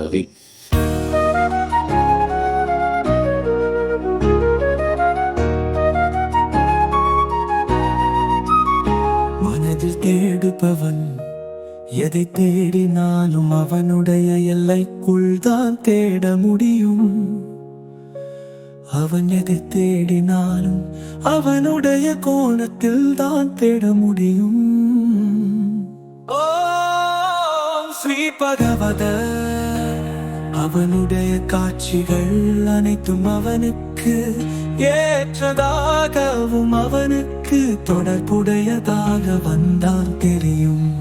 பிறவி மனதில் தேடுபவன் எதை தேடினாலும் அவனுடைய எல்லைக்குள் தான் தேட முடியும். அவன் எதை தேடினாலும் அவனுடைய கோணத்தில் தான் தேட முடியும். ஓ ஸ்ரீ பகவத. அவனுடைய காட்சிகள் அனைத்தும் அவனுக்கு ஏற்றதாகவும் அவனுக்கு தொடர்புடையதாக வந்தால் தெரியும்.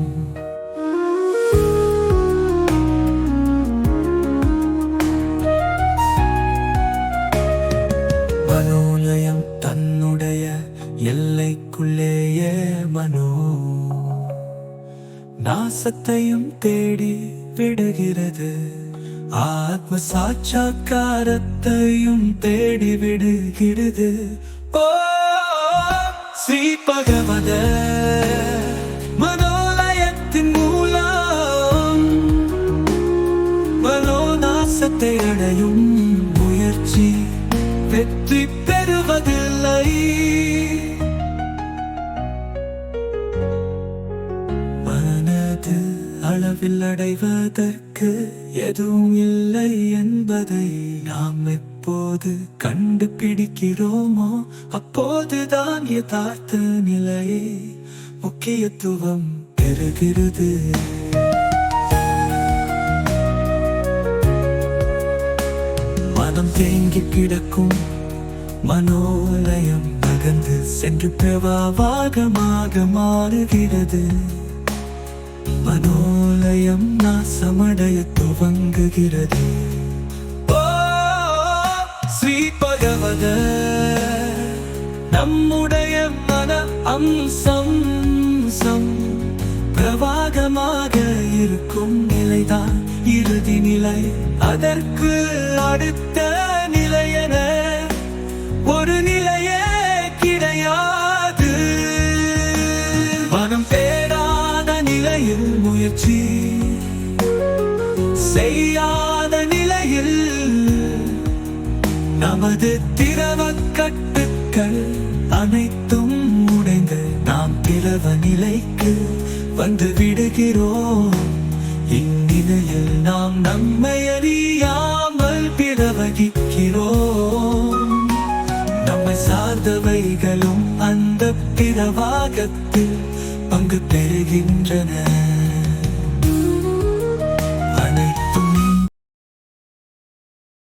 மனோலயம் தன்னுடைய எல்லைக்குள்ளேயே மனோ. நாசத்தையும் தேடி விடுகிறது. ஆத்ம சாட்சாக்காரத்தையும் தேடி விடுகிறது ஓ ஸ்ரீ பகவத மனோலயத்தின் மூலம் மனோநாசத்தை அடையும் முயற்சி வெற்றி பெறுவதில்லை. அளவில் அடைவதற்கு எதுவும் இல்லை என்பதை நாம் எப்போது கண்டுபிடிக்கிறோமோ அப்போதுதான் யதார்த்த நிலையே முக்கியத்துவம் பெறுகிறது. மனம் தேங்கி கிடக்கும் மனோலயம் நகர்ந்து சென்று பிரபாவாகமாக மாறுகிறது. மனோலயம் நாசமடைய துவங்குகிறது. ஸ்ரீ பகவத நம்முடைய மன அம்சம் சம் பிரவாகமாக இருக்கும் நிலைதான் இறுதி நிலை. அதற்கு அடுத்த நிலையில் முயற்சி. செய்யாத நிலையில் நமது திரவ கட்டுக்கள் அனைத்தும் உடைந்து நாம் திரவ நிலைக்கு வந்து விடுகிறோம். இந்நிலையில் நாம் நம்மை அறியாமல் பிறவகிக்கிறோம் நம்மை சார்ந்தவைகளும் அந்த பிறவாகத்தில் 그때 힘드네